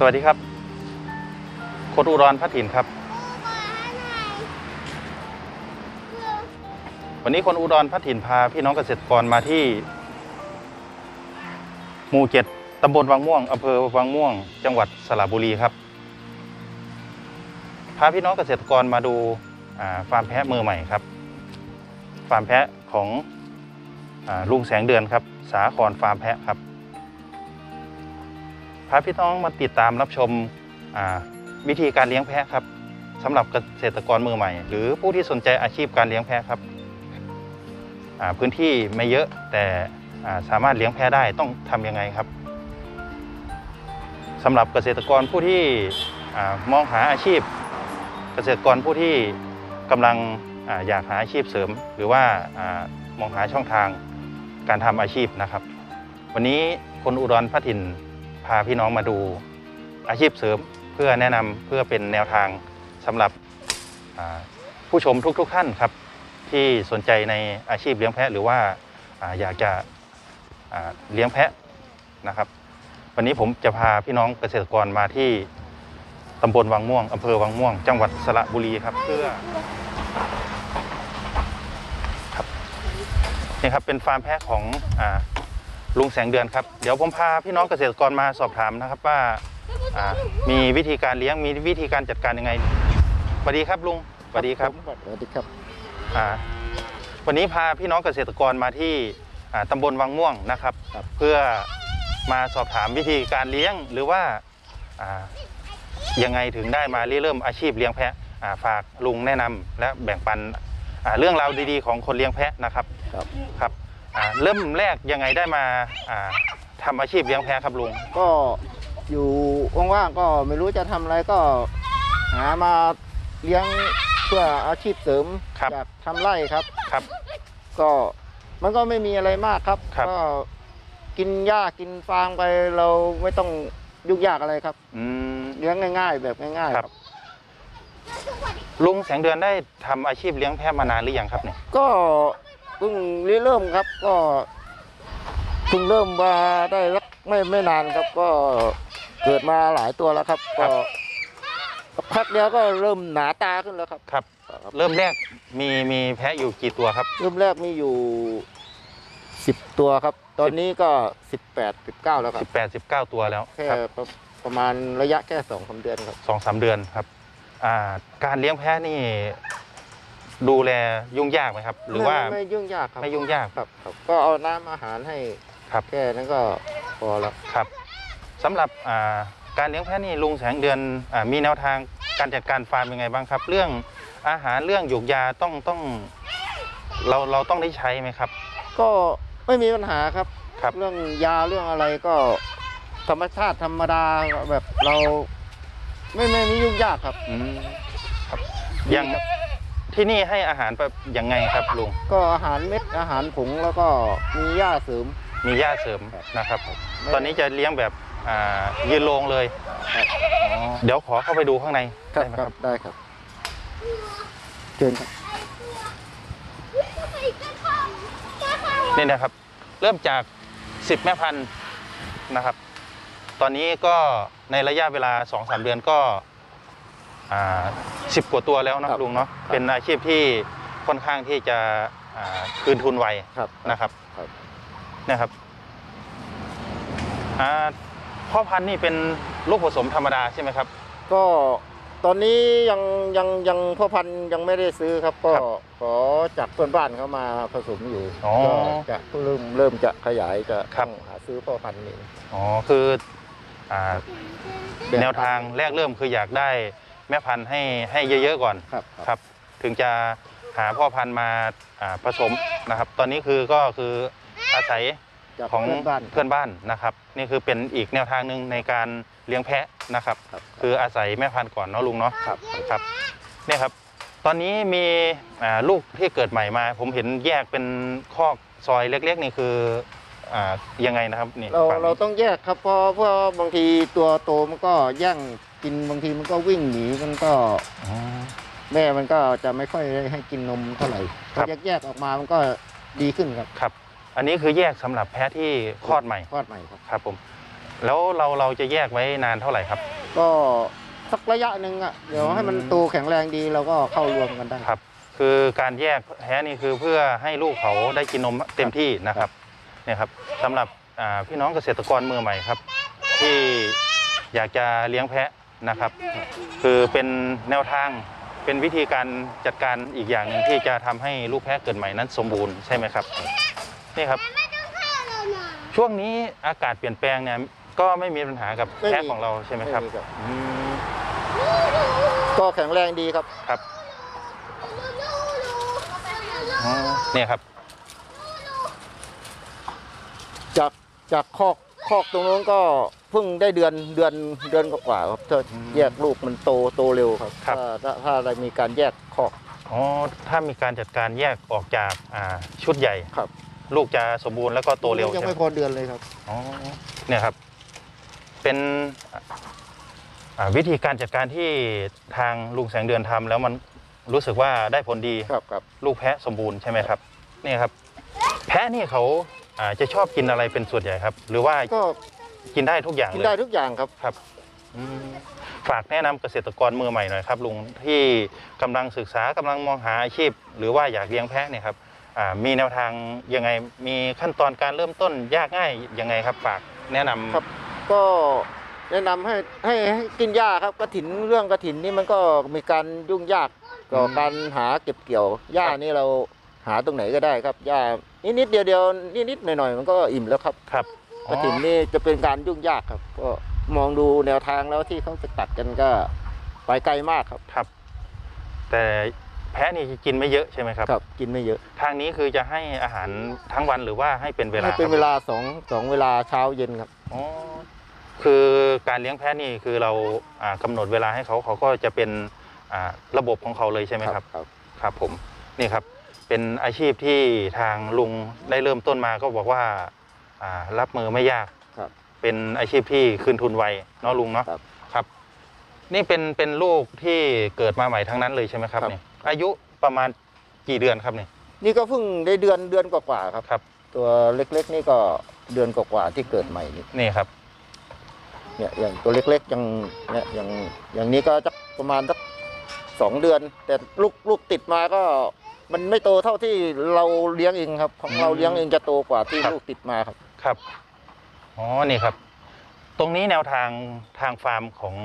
สวัสดีครับโคดอุดรพัฒถิ่นครับ วันนี้คนอุดรพัฒถิ่นพาพี่น้องเกษตรกรมาที่ หมู่เจ็ดตำบลวังม่วงอำเภอวังม่วง จังหวัดสระบุรีครับ พาพี่น้องเกษตรกรมาดูฟาร์มแพะมือใหม่ครับ ฟาร์มแพะของอลุงแสงเดือนครับ สาครฟาร์มแพะครับ พาพี่น้องมาติดตามรับชมวิธีการเลี้ยงแพะครับสำหรับเกษตรกรมือใหม่ หรือผู้ที่สนใจอาชีพการเลี้ยงแพะครับพื้นที่ไม่เยอะแต่าสามารถเลี้ยงแพะได้ต้องทำยังไงครับสำหรับเกษตรกรผู้ที่มองหาอาชีพ เกษตรกรผู้ที่กำลังออยากหาอาชีพเสริม หรือว่าอามองหาช่องทางการทำอาชีพนะครับ วันนี้คนอุดรพัทิน พาพี่น้องมาดูอาชีพเสริมเพื่อแนะนำเพื่อเป็นแนวทางสำหรับผู้ชมทุกๆท่านครับ ที่สนใจในอาชีพเลี้ยงแพะหรือว่าอยากจะเลี้ยงแพะนะครับ วันนี้ผมจะพาพี่น้องเกษตรกรมาที่ตำบลวังม่วงอำเภอวังม่วง จังหวัดสระบุรีครับเพื่อครับนี่ครับเป็นฟาร์มแพะของอา ลุงแสงเดือนครับ เดี๋ยวผมพาพี่น้องเกษตรกรมาสอบถามนะครับว่าอ่ามีวิธีการเลี้ยงมีวิธีการจัดการยังไงสวัสดีครับลุงสวัสดีครับสวัสดีครับอ่าวันนี้พาพี่น้องเกษตรกรมาที่อ่าตำบลวังม่วงนะครับครับ เพื่อมาสอบถามวิธีการเลี้ยงหรือว่าอ่ายังไงถึงได้มาเริ่มอาชีพเลี้ยงแพะอ่าฝากลุงแนะนำและแบ่งปันอ่าเรื่องราวดีๆ ของคนเลี้ยงแพะนะครับครับครับอ่า เริ่มแรกยังไงได้มาอ่าทำอาชีพเลี้ยงแพะครับลุงก็อยู่ว่างๆก็ไม่รู้จะทำอะไรก็หามาเลี้ยงเพื่ออาชีพเสริมครับอยากทำไร่ครับครับ ก็มันก็ไม่มีอะไรมากครับครับก็กินหญ้ากินฟางไปเราไม่ต้องยุ่งยากอะไรครับอืมเลี้ยงง่าย ๆ แบบง่ายๆครับ ลุงแสงเดือนได้ทำอาชีพเลี้ยงแพะมานานหรือยังครับเนี่ยก็ เพิ่งเริ่มครับ ก็เพิ่งเริ่มมาได้สักไม่ไม่นานครับ ก็เกิดมาหลายตัวแล้วครับก็สักพักเดียวก็เริ่มหนาตาขึ้นแล้วครับ ครับ เริ่มแรกมีมีแพะอยู่กี่ตัวครับ เริ่มแรกมีอยู่สิบตัวครับ ตอนนี้ก็สิบแปดสิบเก้าแล้วครับ 18 19 ตัวแล้วแค่ครับประประมาณระยะแค่สองสามเดือนครับ สองสามเดือนครับอ่าการเลี้ยงแพะนี่ ดูแลยุ่งยากไหมครับ หรือว่าไม่ไม่ยุ่งยากครับไม่ยุ่งยาก ครับครับ ก็เอาน้ำอาหารให้ครับ แค่นั้นก็พอแล้ว ครับสำหรับอ่าการเลี้ยงแพะนี่ลุงแสงเดือนอามีแนวทางการจัดการฟาร์มยังไงบ้างครับ เรื่องอาหารเรื่องหยูกยาต้องต้องเราเราต้องได้ใช้ไหมครับ ก็ไม่มีปัญหาครับ ครับ เรื่องยาเรื่องอะไรก็ธรรมชาติธรรมดาแบบเราไม่ไม่มียุ่งยากครับ อืมครับยัง ที่นี่ให้อาหารแบบยังไงครับลุง ก็อาหารเม็ดอาหารผงแล้วก็มีหญ้าเสริม มีหญ้าเสริมนะครับไม่ตอนนี้จะเลี้ยงแบบอ่ายืนโรงเลย ครับอ๋อเดี๋ยวขอเข้าไปดูข้างในครับได้ไหมคครัรับบได้ครับเชิญครับนี่นะครับ เริ่มจาก 10 แม่พันธุ์นะครับ ตอนนี้ก็ในระยะเวลา 2-3 เดือนก็อ่า สิบกว่าตัวแล้วนะครับลุงเนาะครับเป็นอาชีพที่ค่อนข้างที่จะอ่าคืนทุนไวครับนะครับครับนะครับอ่าพ่อพันธุ์นี่เป็นลูกผสมธรรมดาใช่ไหมครับ ก็ตอนนี้ยังยังยังพ่อพันธุ์ยังไม่ได้ซื้อครับ ก็ครับขอจากเพื่อนบ้านเขามาผสมอยู่อ๋อก็จะเริ่มเริ่มจะขยายจะครับต้องหาซื้อพ่อพันธุ์นี่อ๋อคืออ่าแบบแนวทางแรกเริ่มคืออยากได้ แม่พันธุ์ให้ให้เยอะๆก่อนครับครับ ถึงจะหาพ่อพันธุ์มาอ่าผสมนะครับ ตอนนี้คือก็คืออาศัยจากของเพื่อนบ้าน เพื่อนบ้านนะครับ นี่คือเป็นอีกแนวทางหนึ่งในการเลี้ยงแพะนะครับ ครับคืออาศัยแม่พันธุ์ก่อนเนาะลุงเนาะครับครับเนี่ยครับ ตอนนี้มีอ่าลูกที่เกิดใหม่มา ผมเห็นแยกเป็นคอกซอยเล็กๆนี่คืออ่ายังไงนะครับนี่เราฝั่งเราต้องแยกครับเพราะเพราะบางทีตัวโตมันก็แย่ง กินบางทีมันก็วิ่งหนีมันก็อ๋อ แม่มันก็จะไม่ค่อยได้ให้กินนมเท่าไหร่ครัพอบแยกแยกๆออกมามันก็ดีขึ้นครับครับ อันนี้คือแยกสำหรับแพะที่คลอดใหม่คลอดใหม่ครับ ครับผม แล้วเราเราจะแยกไว้นานเท่าไหร่ครับ ก็สักระยะหนึ่งอะเดี๋ยวให้มันโตแข็งแรงดีเราก็เข้ารวมกันได้ ครับ คือการแยกแพ้นี่คือเพื่อให้ลูกเขาได้กินนมเต็มที่นะครับเนี่ยครับสำหรับอ่าพี่น้องเกษตรกรมือใหม่ครับ ที่อยากจะเลี้ยงแพะ นะครับ คือเป็นแนวทางเป็นวิธีการจัดการอีกอย่างหนึ่งที่จะทำให้ลูกแพะเกิดใหม่นั้นสมบูรณ์ใช่ไหมครับนี่ครับ ช่วงนี้อากาศเปลี่ยนแปลงเนี่ยก็ไม่มีปัญหากับไม่มีแพะของเราใช่ไหมครับไม่มีครับอืมก็แข็งแรงดีครับครับอ๋อเนี่ยครับ จากจากคอกคอกตรงนู้นก็ เพิ่งได้เดือนเดือนเดือนกว่าๆครับถ้าอืมแยกลูกมันโตโตเร็วครับครับ ถ้าถ้าถ้าอะไรมีการแยกคอก อ๋อถ้ามีการจัดการแยกออกจากอ่าชุดใหญ่ครับ ลูกจะสมบูรณ์แล้วก็โตเร็วยังใช่ไหมไม่พอเดือนเลยครับ อ๋อเนี่ยครับ เป็นอ่าวิธีการจัดการที่ทางลุงแสงเดือนทำแล้วมันรู้สึกว่าได้ผลดี ครับครับลูกแพะสมบูรณ์ใช่ไหมครับนี่ครับ แพะนี่เขาอ่าจะชอบกินอะไรเป็นส่วนใหญ่ครับ หรือว่าก็ กินได้ทุกอย่างกินเลยได้ทุกอย่างครับครับ อืมฝากแนะนำเกษตรกรมือใหม่หน่อยครับลุงที่กำลังศึกษากำลังมองหาอาชีพ หรือว่าอยากเลี้ยงแพะเนี่ยครับอ่ามีแนวทางยังไงมีขั้นตอนการเริ่มต้นยากง่ายยังไงครับฝากแนะนำครับ ก็แนะนำให้ให้ให้กินหญ้าครับกระถินเรื่องกระถินนี่มันก็มีการยุ่งยากต่ออมการหาเก็บเกี่ยวหญ้าครับนี่เราหาตรงไหนก็ได้ครับหญ้านิดนิดๆเดียวเดียวนิดนิดๆหน่อยหน่อยๆมันก็อิ่มแล้วครับ ครับ กระถินนี่จะเป็นการยุ่งยากครับ ก็มองดูแนวทางแล้วที่เขาจะตัดกันก็ไปไกลมากครับ ครับ แต่แพะนี่กินไม่เยอะใช่ไหมครับ ครับ กินไม่เยอะ ทางนี้คือจะให้อาหารทั้งวันหรือว่าให้เป็นเวลาให้เป็นครับเวลาสองสองเวลาเช้าเย็นครับอ๋อคือการเลี้ยงแพะนี่คือเราอ่ากำหนดเวลาให้เขาเขาก็จะเป็นอ่าระบบของเขาเลยใช่ไหมครับครับ ครับผมนี่ครับ เป็นอาชีพที่ทางลุงได้เริ่มต้นมาก็บอกว่า อ่ารับมือไม่ยาก ครับ เป็นอาชีพที่คืนทุนไวเนาะลุงเนาะครับครับ นี่เป็นเป็นลูกที่เกิดมาใหม่ทั้งนั้นเลยใช่ไหมครับครับ เนี่ยอายุประมาณกี่เดือนครับเนี่ยนี่ก็เพิ่งได้เดือนเดือนกว่าๆครับ ครับตัวเล็กๆนี่ก็เดือนกว่าๆที่เกิดใหม่นี่นี่ครับ เนี่ยอย่างตัวเล็กๆยังเนี่ยอย่างอย่างนี้ก็จะประมาณสักสองเดือน แต่ลูกลูกติดมาก็ มันไม่โตเท่าที่เราเลี้ยงเองครับ ของเราเลี้ยงเองจะโตกว่าที่ครับ ลูกติดมาครับ ครับอ๋อนี่ครับ ตรงนี้แนวทางทางฟาร์มของ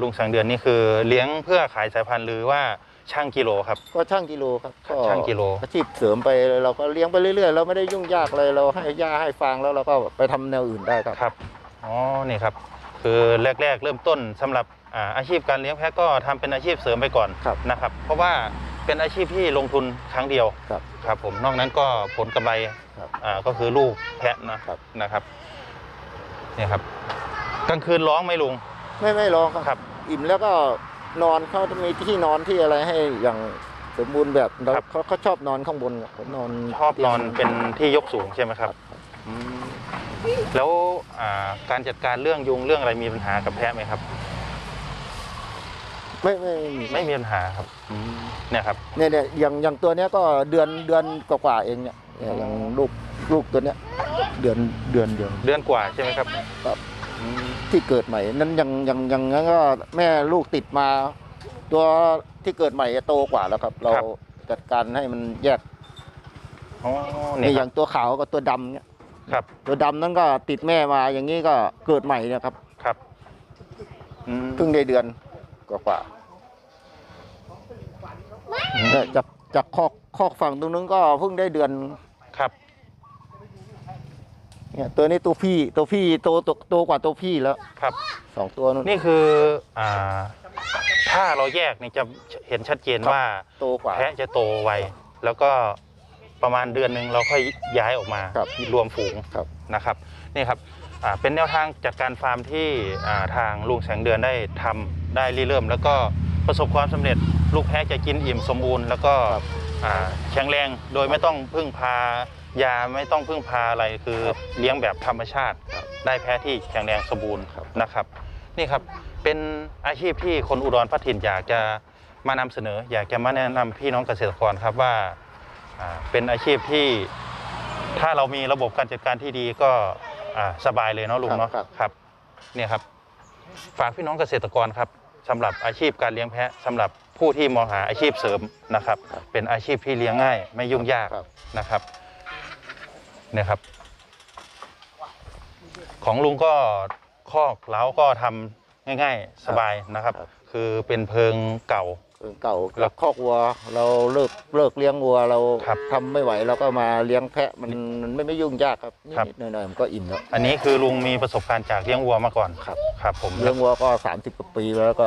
ลุงสังเดือนนี่คือ เลี้ยงเพื่อขายสายพันธุ์หรือว่าช่างกิโลครับ ก็ช่างกิโลครับก็ช่างกิโล อาชีพเสริมไปเราก็เลี้ยงไปเรื่อยๆ เราไม่ได้ยุ่งยากเลยเราให้หญ้าให้ฟางแล้วเราก็ไปทำแนวอื่นได้ครับครับอ๋อนี่ครับ คือแรก ๆ เริ่มต้นสำหรับอ่าอาชีพการเลี้ยงแพะก็ทำเป็นอาชีพเสริมไปก่อนครับนะครับ เพราะว่า เป็นอาชีพที่ลงทุนครั้งเดียวครับ ครับผมนอกนั้นก็ผลกำไรครับ อ่าก็คือลูกแพะนะครับ นะครับนี่ครับกลางคืนร้องไหมลุงไม่ไม่ร้องครับครับ อิ่มแล้วก็นอนเขาจะมีที่นอนที่อะไรให้อย่างสมบูรณ์แบบเราครับ เขาเขาชอบนอนข้างบนครับเขานอนชอบนอนเป็นที่ยกสูงใช่ไหมครับอืมแล้วอ่าการจัดการเรื่องยุงเรื่องอะไรมีปัญหากับแพะไหมครับ ไม่ไม่ไม่มีไม่มีปัญหาครับอืม เนี่ยครับเนี่ยเนี่ยอย่างอย่างตัวเนี้ยก็เดือนเดือนกว่าๆเองเนี่ยเนี่ยอย่างลูกลูกตัวเนี้ยเดือนเดือนเดียวเดือนกว่าใช่ไหมครับครับอืมที่เกิดใหม่นั้นยังยังยังงั้นก็แม่ลูกติดมา ตัวที่เกิดใหม่โตกว่าแล้วครับ เราจัดการให้มันแยกอ๋อนี่นี่อครัย่าบงตัวขาวกับตัวดำเนี่ยครับตัวดำนั้นก็ติดแม่มาอย่างนี้ก็เกิดใหม่เนี่ยครับครับอืมเพิ่งได้เดือนกว่าๆ เนี่ยจากจากคอกคอกฝั่งตรงนู้นก็เพิ่งได้เดือนครับ เนี่ยตัวนี้ตัวพี่ตัวพี่โตโตโตกว่าตัวพี่แล้วครับ สองตัวนู้น นี่คืออ่าถ้าเราแยกนี่จะเห็นชัดเจนครับว่าโตกว่าแพะจะโตไวแล้วก็ประมาณเดือนหนึ่งเราค่อยย้ายออกมาครับรวมฝูงครับ นะครับนี่ครับอ่าเป็นแนวทางจัดการฟาร์มที่อ่าทางลุงแสงเดือนได้ทำได้ริเริ่ม แล้วก็ประสบความสำเร็จ ลูกแพะจะกินอิ่มสมบูรณ์ แล้วก็ครับอ่าแข็งแรงโดยไม่ต้องพึ่งพายาไม่ต้องพึ่งพาอะไรคือครับเลี้ยงแบบธรรมชาติครับได้แพะที่แข็งแรงสมบูรณ์ครับนะครับ นี่ครับเป็นอาชีพที่คนอุดรพัฒถิ่นอยากจะมานำเสนอ อยากจะมาแนะนำพี่น้องเกษตรกรครับว่าอ่าเป็นอาชีพที่ถ้าเรามีระบบการจัดการที่ดีก็อ่าสบายเลยเนาะลุงเนาะครับครับเนี่ยครับ ฝากพี่น้องเกษตรกรครับสำหรับอาชีพการเลี้ยงแพะสำหรับ ผู้ที่มองหาอาชีพเสริมนะครับครับ เป็นอาชีพที่เลี้ยงง่าย ไม่ยุ่งยากครับนะครับเนี่ยครับ ของลุงก็คอกเล้าก็ทำง่าย ๆ สบายนะครับครับ คือเป็นเพิงเก่า เออเก่าแล้แล้ววคอกวัว เราเลิกเลิกเลี้ยงวัวเราครับทำไม่ไหวเราก็มาเลี้ยงแพะมันมันไม่ไม่ยุ่งยากครับครับ นิดๆหน่อยๆมันก็อิ่มแล้วอันนี้คือลุงมีประสบการณ์จากเลี้ยงวัวมาก่อนครับ ครับผมเลี้ยงวัวก็ 30กว่าปีแล้วก็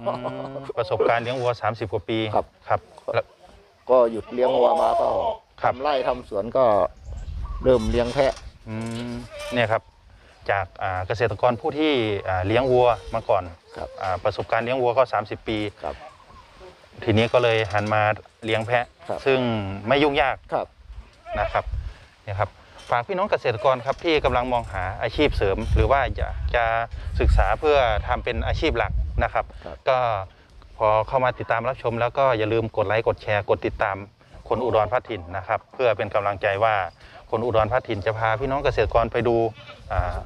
อืมประสบการณ์เลี้ยงวัว 30 กว่าปีครับ ครับแล้ว ก็หยุดเลี้ยงวัวมาก็ครับ ทำไร่ทำสวนก็เริ่มเลี้ยงแพะ อืมเนี่ยครับจากอ่าเกษตรกรผู้ที่อ่าเลี้ยงวัวมาก่อนครับ อ่าประสบการณ์เลี้ยงวัวก็ 30 ปี ครับ ทีนี้ก็เลยหันมาเลี้ยงแพะ ครับซึ่งไม่ยุ่งยากครับ นะครับเนี่ยครับฝากพี่น้องเกษตรกรครับที่กำลังมองหาอาชีพเสริม หรือว่าอยากจะศึกษาเพื่อทำเป็นอาชีพหลักนะครับ ครับ ก็พอเข้ามาติดตามรับชม แล้วก็อย่าลืมกดไลค์กดแชร์กดติดตามคนอุดรพัฒถิ่นนะครับ เพื่อเป็นกำลังใจว่าคนอุดรพัฒถิ่นจะพาพี่น้องเกษตรกรไปดูอ่า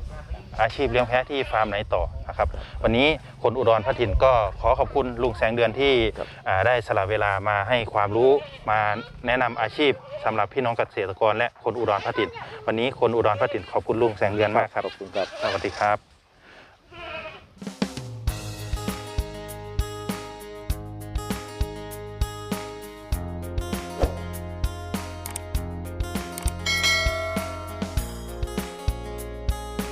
อาชีพเลี้ยงแพะที่ฟาร์มไหนต่อนะครับ วันนี้คนอุดรพัฒถิ่นก็ขอขอบคุณลุงแสงเดือนที่ครับอ่าได้สละเวลามาให้ความรู้มาแนะนำอาชีพสำหรับพี่น้องเกษตรกร และคนอุดรพัฒถิ่นวันนี้คนอุดรพัฒถิ่นขอบคุณลุงแสงเดือนมากครับขอบคุณครับสวัสดีครับ